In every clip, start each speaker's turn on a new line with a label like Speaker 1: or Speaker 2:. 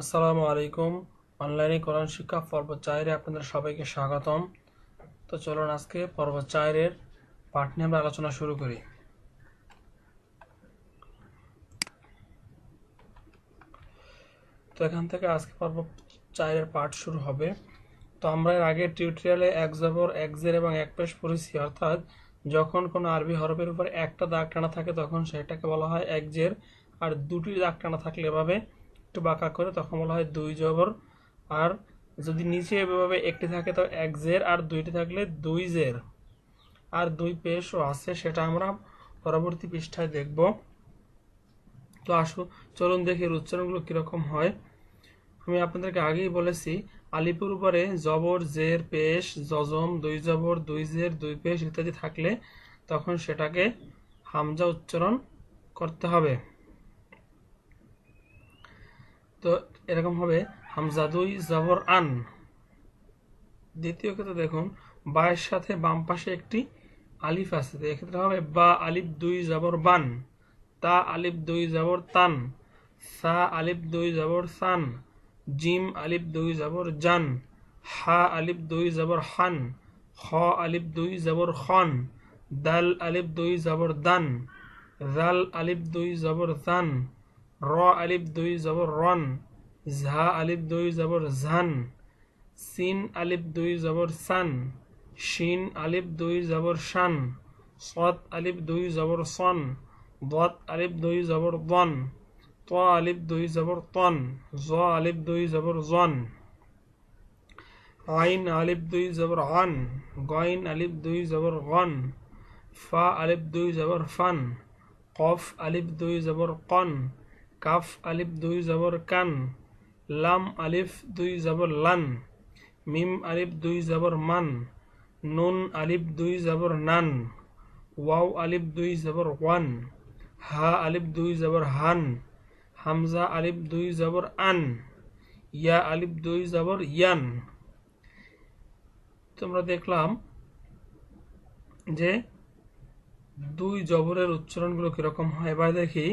Speaker 1: আসসালামু আলাইকুম। অনলাইনে কোরআন শিক্ষা পর্ব চারের আপনাদের সবাইকে স্বাগতম। তো চলুন আজকে পর্ব চারের পাঠ নিয়ে আমরা আলোচনা শুরু করি। তো এখান থেকে আজকে পর্ব চারের পাঠ শুরু হবে। তো আমরা এর আগের টিউটোরিয়ালে এক জবর, এক জের এবং এক পেশ পড়েছি, অর্থাৎ যখন কোনো আরবি হরফের উপর একটা দাগ টানা থাকে, তখন সেটাকে বলা হয় এক জের। আর দুটি দাগ টানা থাকলে এভাবে একটু বাঁকা করে, তখন বলা হয় দুই জবর। আর যদি নিচে এভাবে একটি থাকে, তো এক জের, আর দুইটি থাকলে দুই জের। আর দুই পেশও আছে, সেটা আমরা পরবর্তী পৃষ্ঠায় দেখব। তো আসো, চলুন দেখি এর উচ্চারণগুলো কীরকম হয়। আমি আপনাদেরকে আগেই বলেছি, আলিপুর উপরে জবর, জের, পেশ, জজম, দুই জবর, দুই জের, দুই পেশ ইত্যাদি থাকলে তখন সেটাকে হামজা উচ্চারণ করতে হবে। তো এরকম হবে হামজা দুই জবর আন। দ্বিতীয় ক্ষেত্রে দেখুন, বায়ের সাথে বাম পাশে একটি আলিফ আছে, তো এক্ষেত্রে হবে বা আলিফ দুই জবর বান, তা আলিফ দুই জবর তান, সা আলিফ দুই জবর সান, জিম আলিফ দুই জবর জান, হা আলিফ দুই জবর হান খ আলিফ দুই জবর খন, দাল আলিফ দুই জবর দান জাল আলিফ দুই জবর জান র আলিফ দুই জবর রন ঝা আলিফ দুই জবর ঝান সিন আলিফ দুই জবর সান শিন আলিফ দুই জবর শান সদ আলিফ দুই জবর সন দত আলিফ দুই জবর দন ত আলিফ দুই জবর তন জ আলিফ দুই জবর জন আইন আলিফ দুই জবর আন গইন আলিফ দুই জবর গন ফা আলিফ দুই জবর ফান কফ আলিফ দুই জবর কন কাফ আলিফ দুই জবর কান, লাম আলিফ দুই জবর লান, মিম আলিফ দুই জবর মান, নুন আলিফ দুই জবর নান, ওয়াও আলিফ দুই জবর ওয়ান, হা আলিফ দুই জবর হান, হামজা আলিফ দুই জবর আন, ইয়া আলিফ দুই জবর ইয়ান। তোমরা দেখলাম যে দুই জবরের উচ্চারণগুলো কীরকম হয়? এবার দেখি।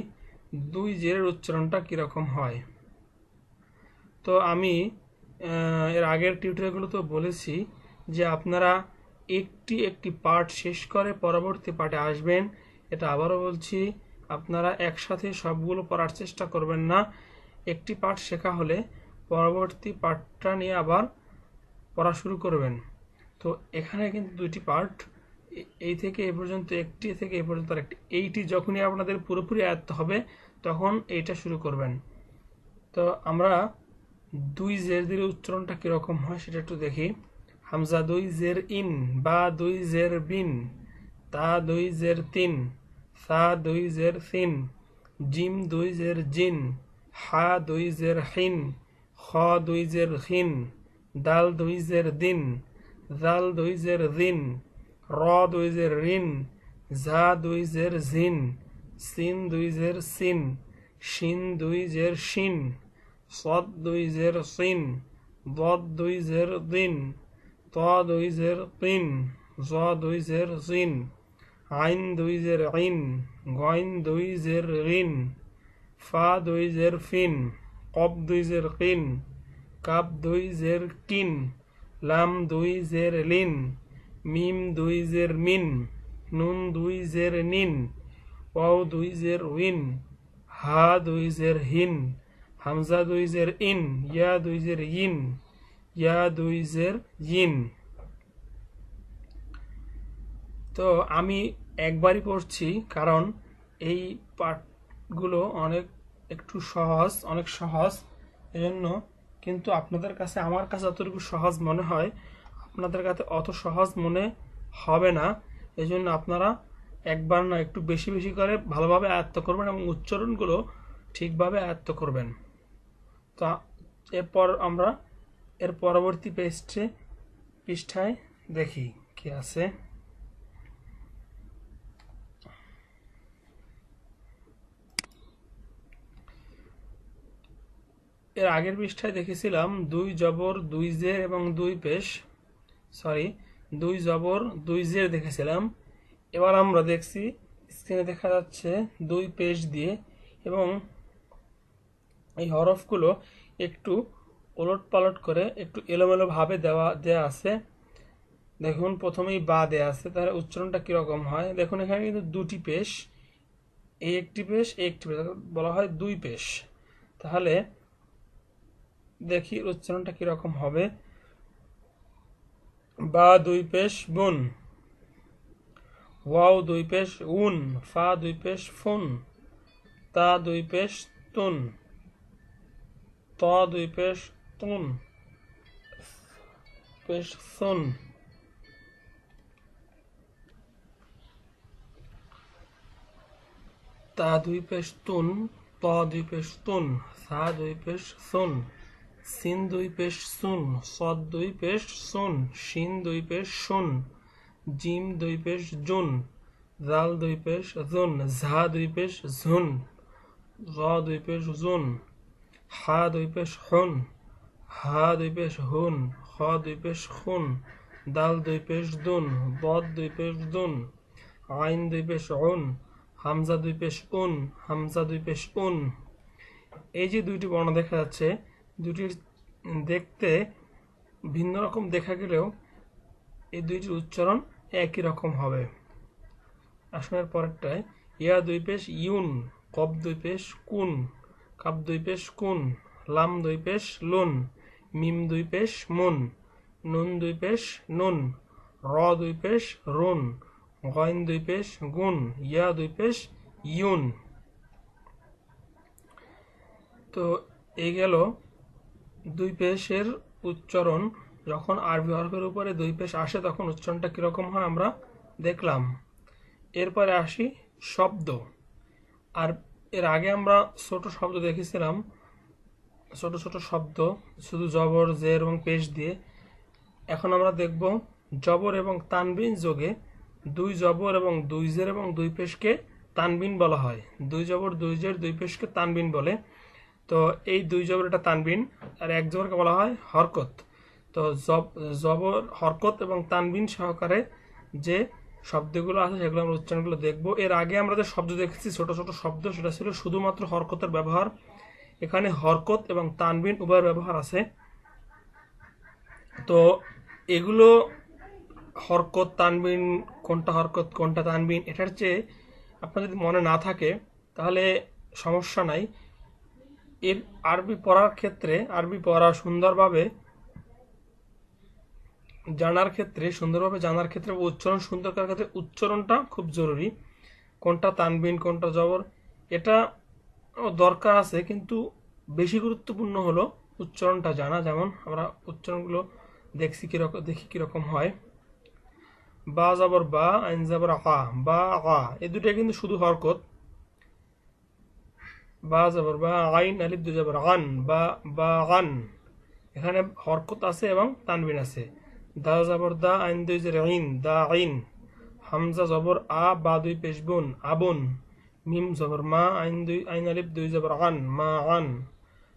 Speaker 1: দুই জেরের উচ্চারণটা কীরকম হয়? তো আমি এর আগের টিউটোরিয়ালগুলো তো বলেছি যে আপনারা একটি একটি পার্ট শেষ করে পরবর্তী পার্টে আসবেন। এটা আবারও বলছি, আপনারা একসাথে সবগুলো পড়ার চেষ্টা করবেন না। একটি পার্ট শেখা হলে পরবর্তী পার্টটা নিয়ে আবার পড়া শুরু করবেন। তো এখানে কিন্তু দুইটি পার্ট এই থেকে এ পর্যন্ত একটি থেকে এ পর্যন্ত আর একটি এইটি যখনই আপনাদের পুরোপুরি আয়ত্ত হবে তখন এইটা শুরু করবেন তো আমরা দুই জের দিলে উচ্চারণটা কীরকম হয় সেটা একটু দেখি হামজা দুই জের ইন বা দুই জের বিন তা দুই জের তিন সা দুই জের সিন জিম দুই জের জিন হা দুই জের হিন খ দুই জের হিন দাল দুই জের দিন জাল দুই জের দিন র দুই জের রিন ঝা দুই জের জিন সিন দুই জের সিন শিন দুই জের শিন সদ দুই জের সিন দদ দুই জের দিন ত দুই জের তিন জ দুই জের জিন আইন দুই জের আইন গইন দুই জের ঋণ ফা দুই জের ফিন কব দুই জের কিন কাপ দুই জের কিন লাম দুই জের লিন মিম দুই জের মিন নুন দুই জের নিন ওয়াও দুই জের উইন, হা দুই জের হিন, হামজা দুই জের ইন, ইয়া দুই জের ইন, ইয়া দুই জের ইন। তো আমি একবারই পড়ছি কারণ এই পাঠগুলো অনেক একটু সহজ, অনেক সহজ এজন্য কিন্তু আপনাদের কাছে, আমার কাছে যতটুকু সহজ মনে হয়। আপনাদের কাছে অত সহজ মনে হবে না। এই জন্য আপনারা একবার না একটু বেশি বেশি করে ভালোভাবে আয়ত্ত করবেন এবং উচ্চারণগুলো ঠিকভাবে আয়ত্ত করবেন। তা এরপর আমরা এর পরবর্তী পেজটে পৃষ্ঠায় দেখি কি আছে। এর আগের পৃষ্ঠায় দেখেছিলাম, দুই জবর, দুই জের এবং দুই পেশ, সরি, দুই জবর, দুই জের দেখেছিলাম। এবার আমরা দেখছি স্ক্রিনে দেখা যাচ্ছে দুই পেশ দিয়ে এবং এই হরফগুলো একটু ওলট পালট করে একটু এলোমেলো ভাবে দেওয়া দেওয়া আছে। দেখুন, প্রথমেই বা দেওয়া আছে, তাহলে উচ্চারণটা কীরকম হয়? দেখুন, এখানে কিন্তু দুটি পেশ এই একটি পেশ এই একটি পেশ বলা হয় দুই পেশ তাহলে দেখি উচ্চারণটা কীরকম হবে। বা, দুই পেশ বুন ওয়াও দুই পেশ উন ফা দুই পেশ ফুন তা দুই পেশ তুন ত দুই পেশ তুন পেশ সুন তা দুই পেশ তুন ত দুই পেশ তুন সা দুই পেশ সুন সিন দুই পেশ সুন সদ দুই পেশ সুন শিন দুই পেশ শুন জিম দুই পেশ জুন জাল দুই পেশ জুন ঝা দুই পেশ ঝুন জ দুই পেশ জুন হা দুই পেশ হুন হা দুই পেশ হুন খ দুই পেশ খুন দাল দুই পেশ দুন বদ দুই পেশ দুন আইন দুই পেশ উন হামজা দুই পেশ উন হামজা দুই পেশ উন এই যে দুইটি বর্ণ দেখা যাচ্ছে দুটির দেখতে ভিন্ন রকম দেখা গেলেও এই দুইটির উচ্চারণ একই রকম হবে। আসনের পরেরটায়, ইয়া দুই পেশ ইউন, কব দুই পেশ কুন কাপ দুই পেশ কুন, লাম দুই পেশ লুন, মিম দুই পেশ মুন, নুন দুই পেশ নুন, র দুই পেশ রুন, গইন দুই পেশ গুন, ইয়া দুই পেশ ইউন। তো এই গেল দুই পেশের উচ্চারণ। যখন আরবি হরফের উপরে দুই পেশ আসে, তখন উচ্চারণটা কীরকম হয় আমরা দেখলাম। এরপরে আসি শব্দ। আর এর আগে আমরা ছোট শব্দ দেখেছিলাম। ছোট ছোট শব্দ, শুধু জবর, জের এবং পেশ দিয়ে। এখন আমরা দেখব জবর এবং তানবিন যোগে দুই জবর এবং দুই জের এবং দুই পেশকে তানবিন বলা হয়। দুই জবর, দুই জের, দুই পেশকে তানবিন বলে। তো এই দুই জবর এটা তানবিন, আর এক জবরকে বলা হয় হরকত। তো জব জবর, হরকত এবং তানবিন সহকারে যে শব্দগুলো আছে সেগুলো আমরা উচ্চারণগুলো দেখব। এর আগে আমরা যে শব্দ দেখেছি, ছোট ছোট শব্দ, সেটা ছিল শুধুমাত্র হরকতের ব্যবহার। এখানে হরকত এবং তানবিন উভয়ের ব্যবহার আছে। তো এগুলো হরকত, তানবিন, কোনটা হরকত, কোনটা তানবিন, এটার চেয়ে আপনার যদি মনে না থাকে, তাহলে সমস্যা নাই। এর আরবি পড়ার ক্ষেত্রে, আরবি পড়া সুন্দরভাবে জানার ক্ষেত্রে, সুন্দরভাবে জানার ক্ষেত্রে উচ্চারণ সুন্দর করার ক্ষেত্রে উচ্চারণটা খুব জরুরি। কোনটা তানবিন, কোনটা জবর, এটা দরকার আছে, কিন্তু বেশি গুরুত্বপূর্ণ হলো উচ্চারণটা জানা। যেমন আমরা উচ্চারণগুলো দেখছি কীরকম দেখি কীরকম হয়। বা যাবর বা, আইন যাবর আ, বা, আ, এই দুটো কিন্তু শুধু হরকত। বা যাবর বা, আইন, আলিফ দু যাবর আন, বা বা, আন। এখানে হরকত আছে এবং তানবিন আছে। দা যাবর দা আইন দুই জের আইন দা আইন। হামজা জবর, আ, বা দুই পেশবুন, আবুন। মিম জবর, মা, আইন দুই, আইন আলিফ দুই জবর, আন, মা, আন।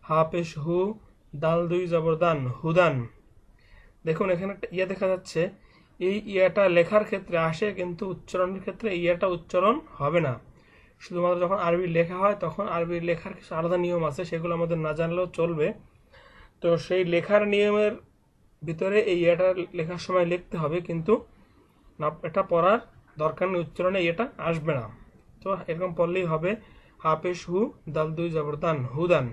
Speaker 1: হা, পেশ, হু, দাল দুই জবর, দান, হুদান। দেখুন, এখানে একটা ইয়া দেখা যাচ্ছে। এই ইয়াটা লেখার ক্ষেত্রে আসে, কিন্তু উচ্চারণের ক্ষেত্রে ইয়াটা উচ্চারণ হবে না। শুধুমাত্র যখন আরবি লেখা হয়, তখন আরবি লেখার কিছু আলাদা নিয়ম আছে, সেগুলো আমাদের না জানলেও চলবে। তো সেই লেখার নিয়মের ভিতরে এই ইয়েটা লেখার সময় লিখতে হবে, কিন্তু এটা পড়ার দরকার নেই, উচ্চারণে এটা আসবে না। তো এরকম পড়লেই হবে হাফেশ হু, দাল দুই জবরদান হুদান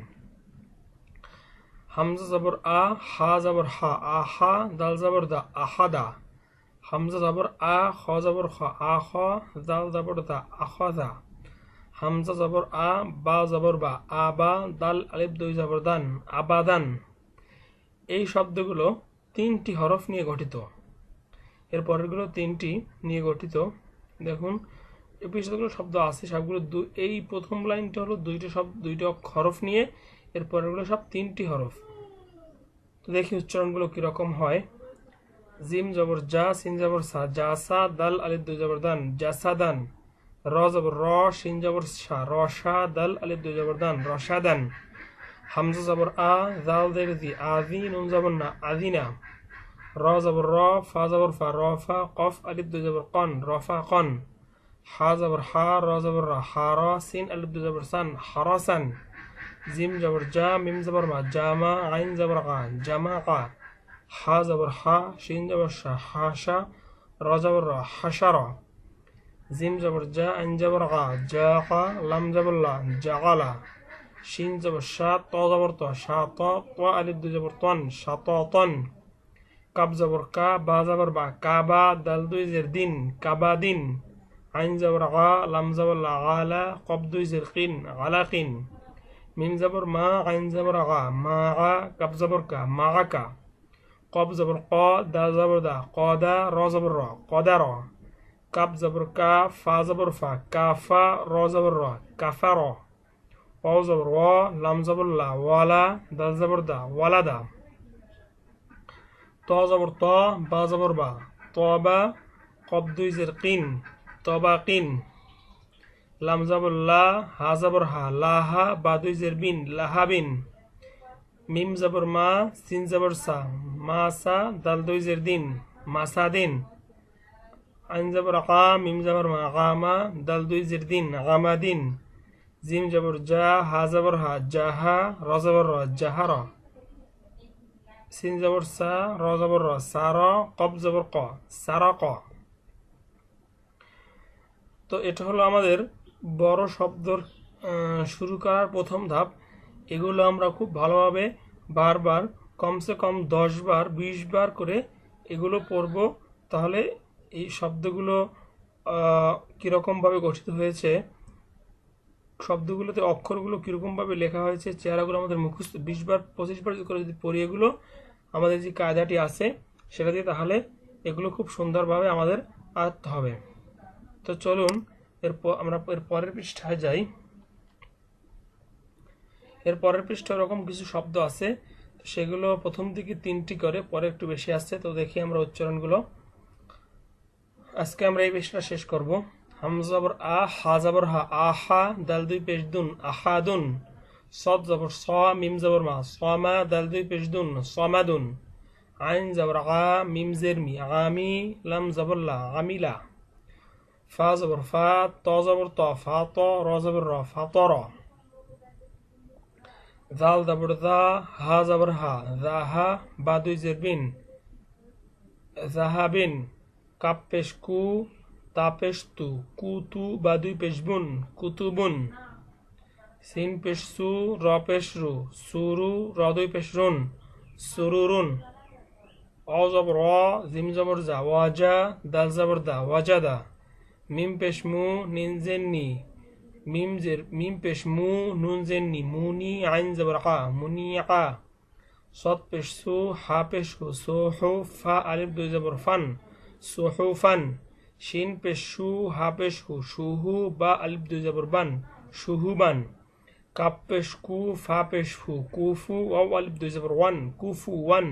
Speaker 1: হামজা, জবর আ, হা, জবর হা আহা দাল, জবর দা আহা আহাদা হামজা, জবর আ, খ, জবর খ, আ, খ, দাল, জবর দা আখাদা হামজা, জবর আ, বা, জবর বা, আ, বা, দাল, আলিফ, দুই, জবর দান আবাদান এই শব্দগুলো তিনটি হরফ নিয়ে গঠিত। এর পরেরগুলো তিনটি নিয়ে গঠিত। দেখুন এই শব্দ আছে, সবগুলো এই প্রথম লাইনটা হলো দুইটা শব্দ দুইটা হরফ নিয়ে, এর পরেরগুলো সব তিনটি হরফ। তো দেখি উচ্চারণগুলো কীরকম হয়। জিম জবর জা, সিন জবর সা, জা সা, দাল, আলিফ, দুই জবর দান জাসাদান র জবর র, সিন জবর সা রসা দাল, আলিফ, দুই জবর দান রসাদান হামজা জবর আ জাল দের জি আজি নুন জবর না আদিনা র জবর র ফা জবর ফা র ফা কফ আলিফ দুই জবর কন রফা কন হা জবর হা র জবর র হা র সিন আলিফ দুই জবর সান হরসান জিম জবর জা মিম জবর মা জামা আইন জবর আ জামা আ হা জবর হা শিন জবর শা হাসা র জবর র হাসার জিম জবর জা আইন জবর আ জা আ লাম জবর লা জাগালা শিন জবর শা, ত জবর ত, শা, ত আলিফ দু জবর তন, শা, ত, তন। কাব জবর কা, বা জবর বা কাবা দাল দুই জের দিন কাবা দিন। আইন জবর গা, লাম জবর লা গালা কব দুই জের কিন গালা কিন মিম জবর মা, আইন জবর গা, মা, গা, কাব জবর কা, মা কা। কব জবর ক, দা জবর দা, ক, দা, র জবর র কদা র। কাব জবর কা, ফা জবর ফা কাফা র জবর র কাফা র। ওয়াও জবর ওয়া লাম জবর লা ওয়ালা দাল জবর দা ওয়ালা দা ত জবর ত বা জবর বা তবা কব দুই জের কিন তবা কিন লাম জবর লা হা জবর হা লাহা বা দুই জের বিন লাহা বিন মিম জবর মা সিন জবর সা মা সা দাল দুই জের দিন মাসা দিন আইন জবর আকা মিম জবর মা আকামা দাল দুই জের দিন আকামা দিন জিম জবর জা হা জবর হা জাহা র জবর র জাহার সিন জবর সা, র জবর র সার কব জবর ক সার ক। তো এটা হলো আমাদের বড় শব্দর শুরু করার প্রথম ধাপ। এগুলো আমরা খুব ভালোভাবে বারবার, কমসে কম দশ বার, বিশ বার করে এগুলো পড়ব। তাহলে এই শব্দগুলো কীরকমভাবে গঠিত হয়েছে? শব্দগুলোতে অক্ষরগুলো কীরকমভাবে লেখা হয়েছে, চেহারাগুলো আমাদের মুখস্থ বিশ বার পঁচিশ বার করে যদি পড়ি এগুলো, আমাদের যে কায়দাটি আছে সেটা দিয়ে তাহলে এগুলো খুব সুন্দরভাবে আমাদের আয়ত্ত হবে। তো চলুন, এরপর আমরা এর পরের পৃষ্ঠায় যাই। এর পরের পৃষ্ঠায় এরকম কিছু শব্দ আছে, তো সেগুলো প্রথম দিকে তিনটি করে, পরে একটু বেশি আসছে, তো দেখি আমরা উচ্চারণগুলো। আজকে আমরা এই পৃষ্ঠা শেষ করব। হামজাবর আ, হা জবর হা আহা দাল দুই পেশ দুন আহাদুন সদ জবর স, মিম জবর মা সমা দাল দুই পেশ দুন সমাদুন আইন জবর আ, মিম জের মি আমি লাম জবর লা আমিলা ফা জবর ফা, ত জবর ত, ফা ত র জবর র ফা ত র জাল জবর দা হা জবর হা জাহা বা দুই বিন। জাহাবিন কাপ পেশ তাপেস্তু কুতু বা দুই পেশবুন কুতুবুন। সিন পেশসু র পেশরু সুরু র দুই পেশরুন সুরুরুন। অ জবর অ জিম জবর জা ওয়াজা দাল জবর দা ওয়াজাদা মিম পেশমু নিন জেননি মিম জের মিম পেশমু নুন জেননি মুনি আইন জবর আ মুনি আ সৎ পেশসু হা পেশু সোহু, ফা, আলিফ, দুই জবর ফান, সোহু ফান। শিন পেশ সু হা পেশ হু সুহু বা আলিফ দুই জবর বান সুহুবান কাপ পেশ কু ফা পেশ ফু কুফু, ওয়াও, আলিফ দুই জবর ওয়ান, কুফু ওয়ান।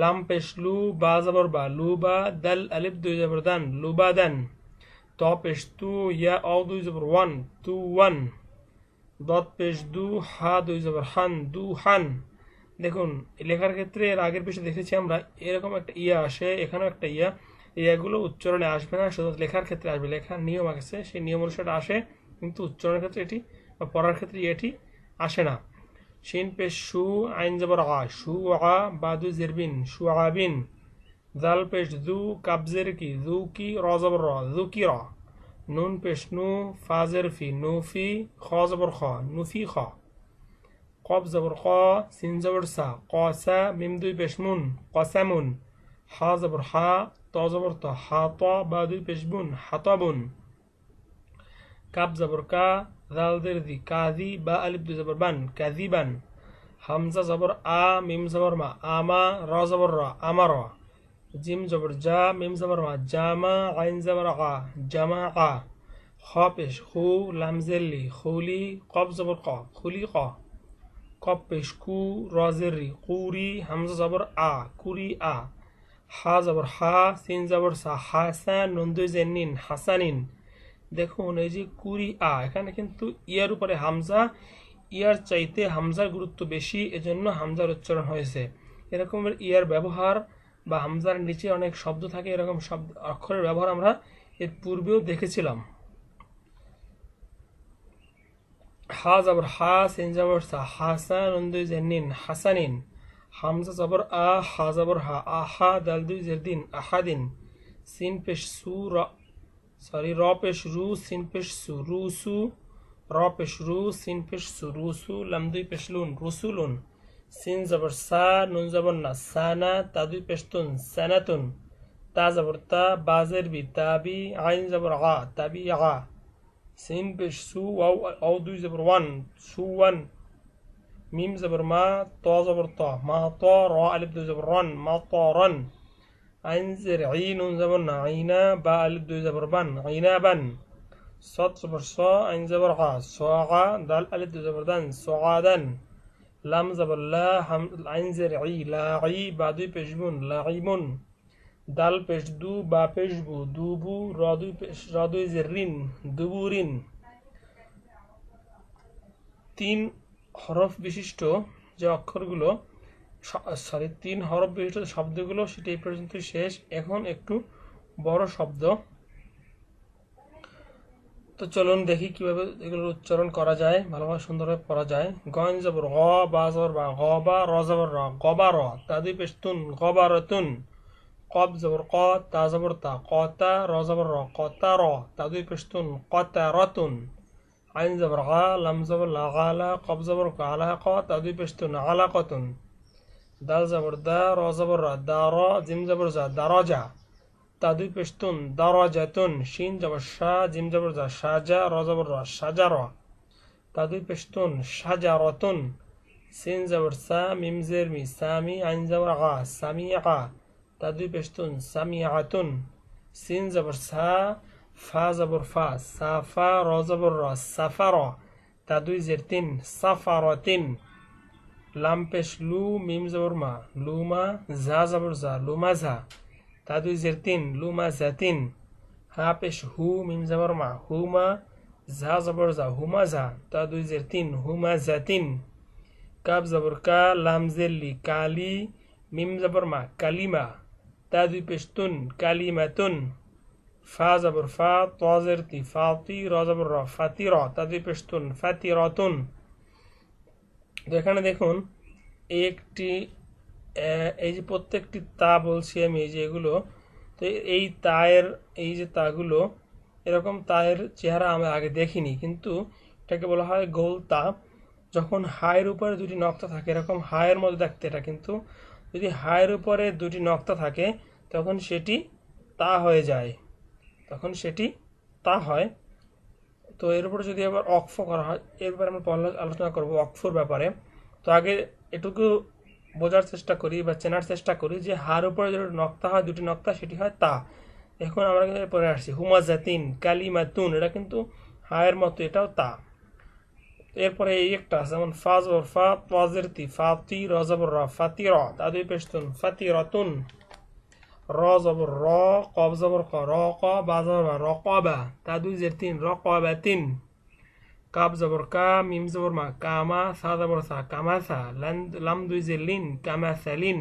Speaker 1: লাম পেশ লু বা জবর বা লুবা দাল, আলিফ দুই জবর দান লুবাদান ত পেশ তু ইয়া অ দুই জবর ওয়ান, তু ওয়ান। দত পেশ দু হা দুই জবর হান, দু হান। দেখুন, লেখার ক্ষেত্রে এর আগের পেশে দেখেছি আমরা, এরকম একটা ইয়া আসে, এখানেও একটা ইয়া। ইয়াগুলো উচ্চারণে আসবে না, শুধু লেখার ক্ষেত্রে আসবে। লেখার নিয়ম আছে, সেই নিয়ম অনুসারে আসে, কিন্তু উচ্চারণের ক্ষেত্রে এটি বা পড়ার ক্ষেত্রে এটি আসে না। শিন পেশ সু আইন জবর আ সু আ বাদু জেরবিন সু আবিন জাল পেশ দু কাবজের কি, দু কি র জবর র, দু কি র। নুন পেশ নু ফাজের ফি নুফি খ জবর খ নুফি খ। কব জবর ক সিন জবর সা কসা মিম দুই পেশ মুন হা জবর হা ত জবর ত হা ত বা দুই পেশ বুন হাতাবুন কাব জবর কা জাল দের দি কাজি বা আলিফ দুই জবর বান কাজিবান হামজা জবর আ মিম জবর মা আমা র জবর র আমার জিম জবর জা মিম জবর মা জামা আইন জবর আ জামা আ খ পেশ খু লামজেল্লি খুলি কব জবর ক খুলি ক কব পেশ কু রজেরি কুরি হামজা জবর আ কুরি আ হা জবর হা সিন জবর সা হাসান নন্দুই জেনিন হাসানিন দেখুন, এই যে কুরি আ, এখানে কিন্তু ইয়ার উপরে হামজা ইয়ার চাইতে হামজার গুরুত্ব বেশি এজন্য হামজার উচ্চারণ হয়েছে এরকমের ইয়ার ব্যবহার বা হামজার নিচে অনেক শব্দ থাকে, এরকম শব্দ, অক্ষরের ব্যবহার আমরা এর পূর্বেও দেখেছিলাম। হা জবর হা সিন জবর সা হাসান নুন দুই জের নিন হাসানিন حمزه زبر ا ح زبر ح احا دال دو زردین احدین سین پیش سو را ساری را پیش رو سین پیش سو روسو را پیش رو سین پیش سو روسو لم دوی پیش لون رسولون سین زبر سا نون زبر نا سانا تا دوی پیش تون سنتون تا زبر تا بازر بی تابی عین زبر عا تابی عا سین پیش سو او, او دوی زبر وان سو وان. ميم زبر ما طا زبر طا. ما طا را ألف دو زبر رن. ما طا رن. انزر عين زبر عينا با ألف دو زبر بن. عينا بن. صاد زبر صا عين زبر عا صاعا دال ألف دو زبر دن. صعادا لام زبر لا هم انزر عي. لا عي لاعي با لا بيجبون دال پیش دو با پیش بو. دو بو را پیش را دوی دو دبورین تین হরফ বিশিষ্ট যে অক্ষরগুলো সরি তিন হরফ বিশিষ্ট শব্দগুলো, সেটা এই পর্যন্ত শেষ। এখন একটু বড় শব্দ। তো চলুন দেখি কীভাবে এগুলোর উচ্চারণ করা যায়, ভালোভাবে সুন্দরভাবে পড়া যায়। গন জবর, গ, বা জবর, বা গ, বা র জবর, র গবা র তাদি পেশতুন গবা রতুন কব জবর, ক, তা জবর, তা কতা র জবর, র কতা র তাদি পেশতুন কতা রতুন عین زبر غا لم زبر لا غالا قب زبر علاقه تدوی پشتون علاقتون دال زبر دا را زبر را دارا زم زبر زا دراجا تدوی پشتون دراجتون شین زبر شا زم زبر زا شاجا را زبر را شجرا تدوی پشتون شجرتون سین زبر سا میم زیر می سامی عین زبر غا سمیعا تدوی پشتون سمیعتون سین زبر سا তা দুই ফা জবর ফা সাফা র জবর র সাফার তা দুই জের তিন সাফারতিন লাম পেশ লু, মিম জবর মা লুমা জা জবর জা লুমা ঝা। তাদুই জের তিন লুমা জাতিন হা পেশ হু, মিম জবর মা হুমা ঝা জবর জা হুমা ঝা। তাদুই জের তিন হুমা জাতিন কাব জবর কা, লাম জেল্লি কালি, মিম জবর মা, কালিমা। তাদুই পেশ তুন। ফা ফা তি ফাতি র জবর র ফাতি র তাদুই পেশ তুন ফাতি রতুন এখানে দেখুন, একটি এই যে প্রত্যেকটি তা বলছি আমি, এই যে এগুলো, তো এই তায়ের, এই যে তাগুলো, এরকম তায়ের চেহারা আমি আগে দেখিনি, কিন্তু এটাকে বলা হয় গোল তা। যখন হায়ের উপরে দুটি নক্তা থাকে, এরকম হায়ের মধ্যে দেখতে এটা, কিন্তু যদি হায়ের উপরে দুটি নক্তা থাকে, তখন সেটি তা হয়ে যায়। তখন সেটি তা হয়। তো এর উপরে যদি আবার অক্ফ করা হয় এর ব্যাপারে আমরা পড়া আলোচনা করব অক্ফর ব্যাপারে। তো আগে এটুকু বোঝার চেষ্টা করি বা চেনার চেষ্টা করি যে হার উপরে যে নক্তা হয়, দুটি নক্তা, সেটি হয় তা। এখন আমরা কিন্তু পরে আসছি। হুমাজাতিন কালিমাতুন, এটা কিন্তু হায়ের মতো, এটাও তা। এরপরে এই একটা আছে, যেমন ফাজ ওর ফা তোয়াজের তি, ফাতি রজবর ফাতি র তাদের পেশতুন ফাতি রতুন را زبر را قاب زبر قا راقا با زبر رقابه تا زرتین زرتين رقابتين کاب زبر کا میم زبر ما کاما سا زبر سا کاماسا لم دو زلین کاماسلين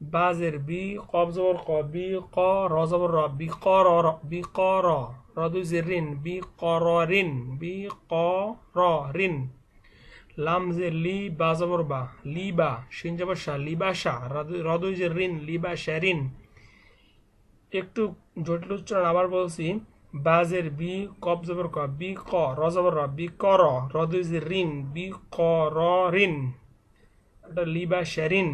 Speaker 1: بازر بی قاب زبر قا بی قا را زبر را بی قارا بی قارا را دو زرین بی قارارين بی قارارين ক র বি ক র র দুই জের রিন বি ক র রিন বি ক র রিন লাম জের লি বা লি বা শিন জবর শাহ লিবা শাহ র দুই জের রিন। লিবা শারিন একটু জটিল উচ্চারণ আবার বলছি। বাজের বি, কব জবর ক, বি ক, র জবর র, বি ক র র দুই জের রিন, বি ক র রিন। এটা লিবা শারিন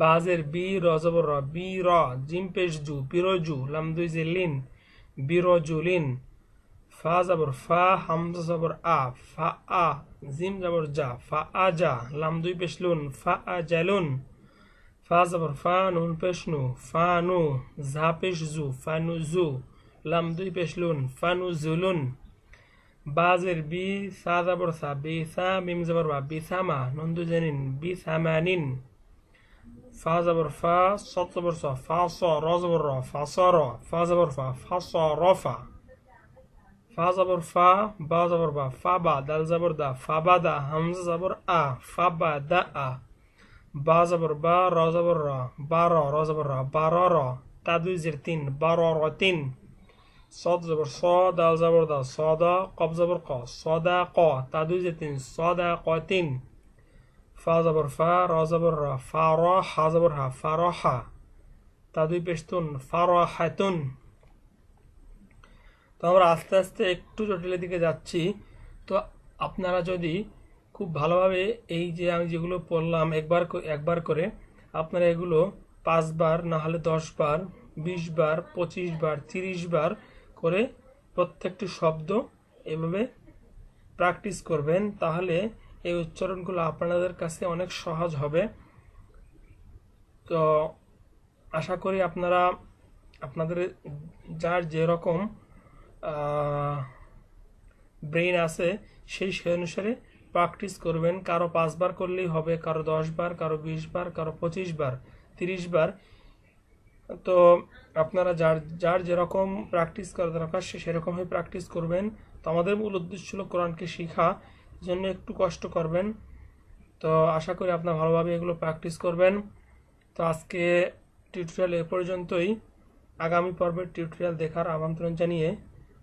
Speaker 1: বাজের বি, র জবর র, বি র জিম পেশ জু বিরজু লাম দুই জের লিন। বিরজুলিন ফা জবর ফা, হামজা জবর আ, ফা আ, জিম জবর জা, ফা আ জা, লাম দুই পেশ লুন, ফা আ জালুন ফা জবর ফা, নুন পেশ নু, ফা নু ঝা পেশ জু, ফা নু জু, লাম দুই পেশ লুন, ফা নু জুলুন বাজের বি সা জবর সা, বি সা, মিম জবর বা, বি সামা নুন দু জানিন বি সামানিন ফা জবর ফা সত জবর স, ফা স, র জবর র, ফা স, র, ফা জবর ফা ফা স, র, ফা। ফা জবর ফা, বা জবর বা, ফা বা, দাল জবর দা, ফা বা দা, হামজা জবর আ, ফা বা দা আ, বা জবর বা, র জবর র, বা র র জবর র, বা র র, তা দুই জের তিন, বা র র তিন, সদ জবর স, দাল জবর দা সদা কব জবর ক সদা ক, তা দুই যে তিন সদা ক তিন, ফা জবর ফা, র জবর র, ফা র হা জবর হা ফা র হা তা আমরা আস্তে আস্তে একটু জটিলের দিকে যাচ্ছি। তো আপনারা যদি খুব ভালোভাবে এই যে আমি যেগুলো পড়লাম একবার একবার করে, আপনারা এগুলো পাঁচবার না হলে দশ বার বিশ বার পঁচিশ বার তিরিশ বার করে প্রত্যেকটি শব্দ এভাবে প্র্যাকটিস করবেন, তাহলে এই উচ্চারণগুলো আপনাদের কাছে অনেক সহজ হবে। তো আশা করি আপনারা, আপনাদের যার যেরকম ব্রেইন আছে, সেই সে অনুসারে প্র্যাকটিস করবেন। কারও পাঁচবার করলেই হবে, কারও দশ বার কারও বিশ বার কারও পঁচিশ বার তিরিশ বার তো আপনারা যার যার যেরকম প্র্যাকটিস করা দরকার, সে সেরকমই প্র্যাকটিস করবেন। তো আমাদের মূল উদ্দেশ্য ছিল কোরআনকে শেখা, জন্য একটু কষ্ট করবেন। তো আশা করি আপনারা ভালোভাবে এগুলো প্র্যাকটিস করবেন। তো আজকে টিউটোরিয়াল এ পর্যন্তই। আগামী পর্বের টিউটোরিয়াল দেখার আমন্ত্রণ জানিয়ে